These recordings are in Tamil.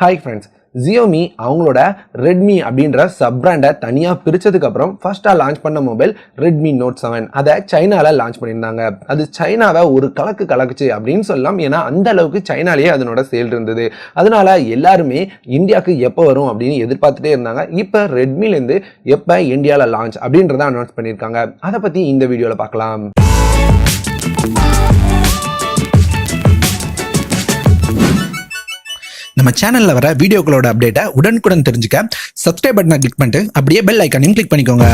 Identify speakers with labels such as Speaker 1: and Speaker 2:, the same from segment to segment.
Speaker 1: ஹாய் ஃப்ரெண்ட்ஸ் ஜியோமி அவங்களோட ரெட்மி அப்படின்ற சப் பிராண்டை தனியாக பிரித்ததுக்கப்புறம் ஃபர்ஸ்ட்டாக லான்ச் பண்ண மொபைல் ரெட்மி நோட் செவன் அதை சைனாவில் லான்ச் பண்ணியிருந்தாங்க. அது சைனாவை ஒரு கலக்கு கலக்குச்சு அப்படின்னு சொல்லலாம். ஏன்னா அந்த அளவுக்கு சைனாலேயே அதனோட சேல் இருந்தது. அதனால எல்லாருமே இந்தியாவுக்கு எப்போ வரும் அப்படின்னு எதிர்பார்த்துட்டே இருந்தாங்க. இப்போ ரெட்மிலேருந்து எப்போ இந்தியாவில் லான்ச் அப்படின்றத அனௌன்ஸ் பண்ணியிருக்காங்க. அதை பற்றி இந்த வீடியோவில் பார்க்கலாம்.
Speaker 2: நம்ம சேனலில் வர வீடியோக்களோட அப்டேட்டை உடனுக்குடன் தெரிஞ்சுக்க சப்ஸ்கிரைப் பட்டனை கிளிக் பண்ணிட்டு அப்படியே பெல் ஐக்கானையும் கிளிக் பண்ணிக்கோங்க.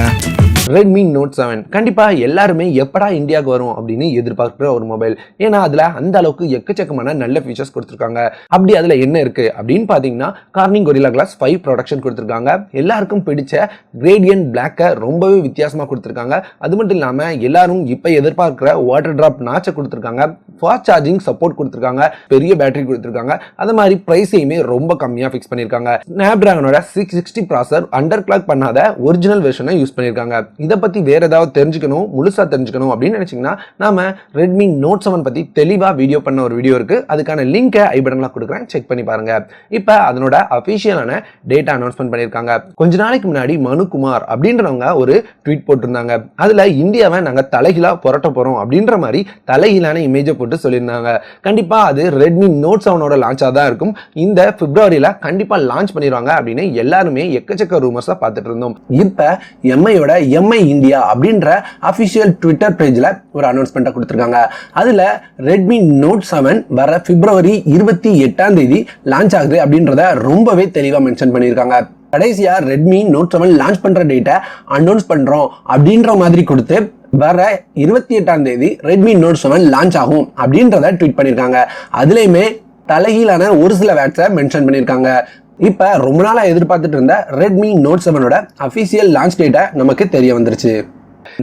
Speaker 1: ரெட்மி நோட் செவன் கண்டிப்பாக எல்லாருமே எப்படா இந்தியாவுக்கு வரும் அப்படின்னு எதிர்பார்க்குற ஒரு மொபைல் ஏன்னா அதில் அந்த அளவுக்கு எக்கச்சக்கமான நல்ல ஃபீச்சர்ஸ் கொடுத்துருக்காங்க. அப்படி அதில் என்ன இருக்குது அப்படின்னு பார்த்தீங்கன்னா Corning gorilla glass five protection கொடுத்துருக்காங்க. எல்லாருக்கும் பிடிச்ச கிரேடியன் பிளாக்கை ரொம்பவே வித்தியாசமாக கொடுத்துருக்காங்க. அது மட்டும் இல்லாமல் எல்லாரும் இப்போ எதிர்பார்க்குற வாட்டர் ட்ராப் நாச்சை கொடுத்துருக்காங்க. ஃபாஸ்ட் சார்ஜிங் சப்போர்ட் கொடுத்துருக்காங்க. பெரிய பேட்டரி கொடுத்துருக்காங்க. அது மாதிரி ப்ரைஸையுமே ரொம்ப கம்மியாக ஃபிக்ஸ் பண்ணியிருக்காங்க snap ட்ராகனோட six sixty processor under clock பண்ணாத ஒரிஜினல் வெர்ஷனை யூஸ் பண்ணியிருக்காங்க இதை பற்றி வேறு ஏதாவது தெரிஞ்சுக்கணும் முழுசாக தெரிஞ்சுக்கணும் அப்படின்னு நினச்சிங்கன்னா நாம ரெட்மி நோட் செவன் பற்றி தெளிவாக வீடியோ பண்ண ஒரு வீடியோ இருக்குது அதுக்கான லிங்க்கை ஐ பட்டனில் கொடுக்குறேன். செக் பண்ணி பாருங்க. இப்போ அதனோட அஃபிஷியலான டேட்டா அனௌன்ஸ்மெண்ட் பண்ணியிருக்காங்க. கொஞ்ச நாளைக்கு முன்னாடி மனுகுமார் அப்படின்றவங்க ஒரு ட்வீட் போட்டிருந்தாங்க. அதில் இந்தியாவை நாங்கள் தலைகீழாக புரட்ட போகிறோம் அப்படின்ற மாதிரி தலைகீழான இமேஜை போட்டு சொல்லியிருந்தாங்க. கண்டிப்பாக அது ரெட்மி நோட் செவனோட லான்ச்சாக தான் இருக்கும். இந்த பிப்ரவரியில் கண்டிப்பாக லான்ச் பண்ணிடுவாங்க அப்படின்னு எல்லாருமே எக்கச்சக்க ரூமர்ஸாக பார்த்துட்டு இருந்தோம். இப்போ எம்ஐயோட எம் எம்ஐ இந்தியா அப்படின்ற அஃபிஷியல் ட்விட்டர் பேஜில் ஒரு அனௌன்ஸ்மெண்ட்டை கொடுத்துருக்காங்க. அதில் ரெட்மி நோட் செவன் வர பிப்ரவரி இருபத்தி எட்டாம் தேதி லான்ச் ஆகுது அப்படின்றத ரொம்பவே தெளிவாக மென்ஷன் பண்ணியிருக்காங்க. கடைசியா ரெட்மி நோட் செவன் லான்ச் பண்ற டேட்டை அனௌன்ஸ் பண்றோம் அப்படின்ற மாதிரி கொடுத்து வர இருபத்தி எட்டாம் தேதி ரெட்மி நோட் செவன் லான்ச் ஆகும் அப்படின்றத ட்வீட் பண்ணியிருக்காங்க. அதுலேயுமே தலைகீழான ஒரு சில வேட்ஸை மென்ஷன் பண்ணியிருக்காங்க. இப்போ ரொம்ப நாளாக எதிர்பார்த்துட்டு இருந்த ரெட்மி நோட் செவனோட அஃபிஷியல் லான்ச் டேட்டை நமக்கு தெரிய வந்துருச்சு.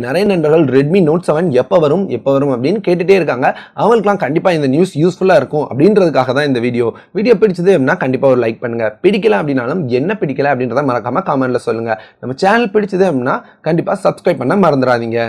Speaker 1: நிறைய நண்பர்கள் ரெட்மி நோட் செவன் எப்போ வரும் எப்போ வரும் அப்படின்னு கேட்டுகிட்டே இருக்காங்க. அவங்களுக்குலாம் கண்டிப்பாக இந்த நியூஸ் யூஸ்ஃபுல்லாக இருக்கும் அப்படின்றதுக்காக தான் இந்த வீடியோ வீடியோ பிடிச்சது அப்படின்னா கண்டிப்பாக ஒரு லைக் பண்ணுங்கள் பிடிக்கல அப்படின்னாலும் என்ன பிடிக்கல அப்படின்றத மறக்காமல் காமெண்ட்ல சொல்லுங்கள் நம்ம சேனல் பிடிச்சது அப்படின்னா கண்டிப்பாக சப்ஸ்கிரைப் பண்ண மறந்துடாதீங்க.